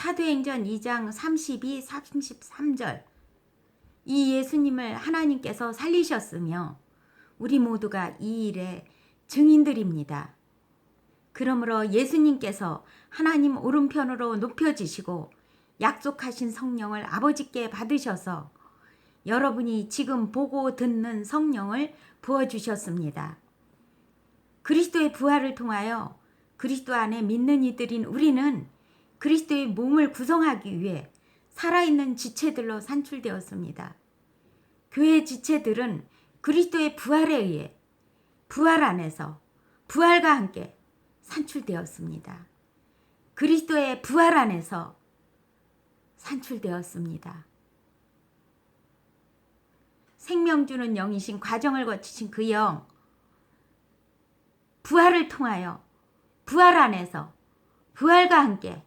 사도행전 2장 32, 33절. 이 예수님을 하나님께서 살리셨으며 우리 모두가 이 일의 증인들입니다. 그러므로 예수님께서 하나님 오른편으로 높여지시고 약속하신 성령을 아버지께 받으셔서 여러분이 지금 보고 듣는 성령을 부어주셨습니다. 그리스도의 부활을 통하여 그리스도 안에 믿는 이들인 우리는 그리스도의 몸을 구성하기 위해 살아있는 지체들로 산출되었습니다. 교회 지체들은 그리스도의 부활에 의해 부활 안에서 부활과 함께 산출되었습니다. 그리스도의 부활 안에서 산출되었습니다. 생명 주는 영이신 과정을 거치신 그 영, 부활을 통하여 부활 안에서 부활과 함께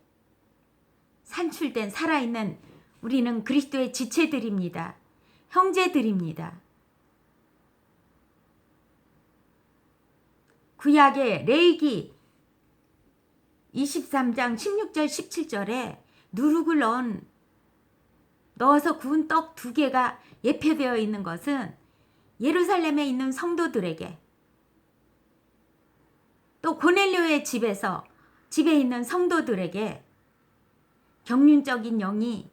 산출된 살아있는 우리는 그리스도의 지체들입니다. 형제들입니다. 구약의 레이기 23장 16절 17절에 누룩을 넣은 넣어서 구운 떡 두 개가 예표되어 있는 것은 예루살렘에 있는 성도들에게 또 고넬료의 집에서 집에 있는 성도들에게 경륜적인 영이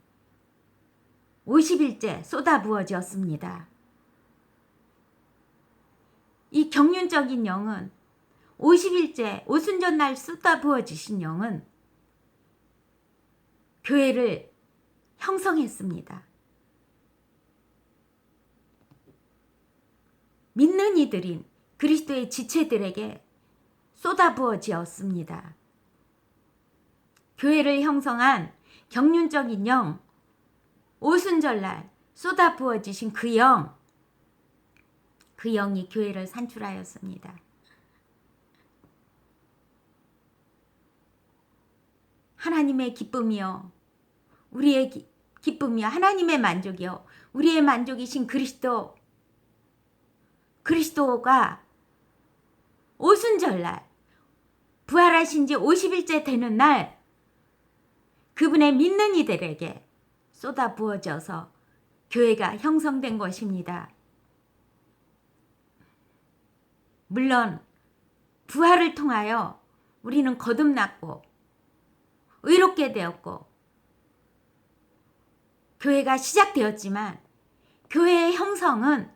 50일째 쏟아부어졌습니다. 이 경륜적인 영은 50일째 오순절 날 쏟아부어지신 영은 교회를 형성했습니다. 믿는 이들인 그리스도의 지체들에게 쏟아부어지었습니다. 교회를 형성한 경륜적인 영, 오순절날 쏟아 부어지신 그 영, 그 영이 교회를 산출하였습니다. 하나님의 기쁨이요. 우리의 기, 기쁨이요. 하나님의 만족이요. 우리의 만족이신 그리스도. 그리스도가 오순절날 부활하신 지 50일째 되는 날 그분의 믿는 이들에게 쏟아 부어져서 교회가 형성된 것입니다. 물론 부활을 통하여 우리는 거듭났고 의롭게 되었고 교회가 시작되었지만 교회의 형성은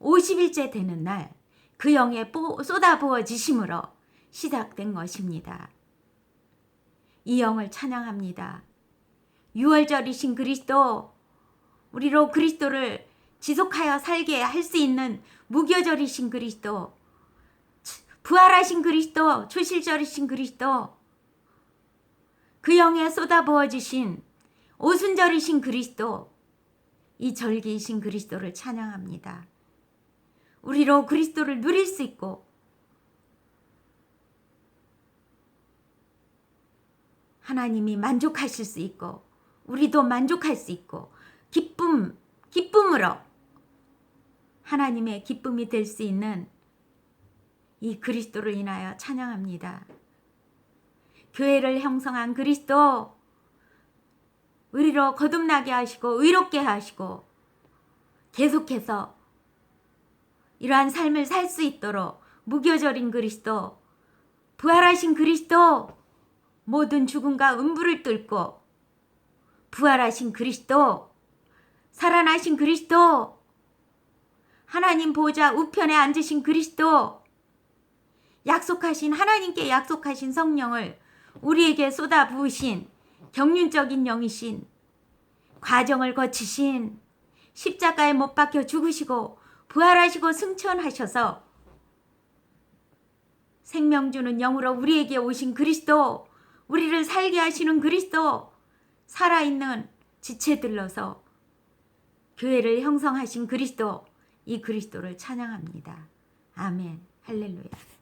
50일째 되는 날 그 영에 쏟아 부어지심으로 시작된 것입니다. 이 영을 찬양합니다. 6월절이신 그리스도, 우리로 그리스도를 지속하여 살게 할 수 있는 무교절이신 그리스도, 부활하신 그리스도, 초실절이신 그리스도, 그 영에 쏟아부어지신 오순절이신 그리스도, 이 절기이신 그리스도를 찬양합니다. 우리로 그리스도를 누릴 수 있고 하나님이 만족하실 수 있고 우리도 만족할 수 있고 기쁨 기쁨으로 하나님의 기쁨이 될 수 있는 이 그리스도를 인하여 찬양합니다. 교회를 형성한 그리스도 우리로 거듭나게 하시고 의롭게 하시고 계속해서 이러한 삶을 살 수 있도록 무교절인 그리스도 부활하신 그리스도 모든 죽음과 음부를 뚫고 부활하신 그리스도 살아나신 그리스도 하나님 보좌 우편에 앉으신 그리스도 약속하신 하나님께 약속하신 성령을 우리에게 쏟아 부으신 경륜적인 영이신 과정을 거치신 십자가에 못 박혀 죽으시고 부활하시고 승천하셔서 생명 주는 영으로 우리에게 오신 그리스도 우리를 살게 하시는 그리스도 살아있는 지체들로서 교회를 형성하신 그리스도 이 그리스도를 찬양합니다. 아멘 할렐루야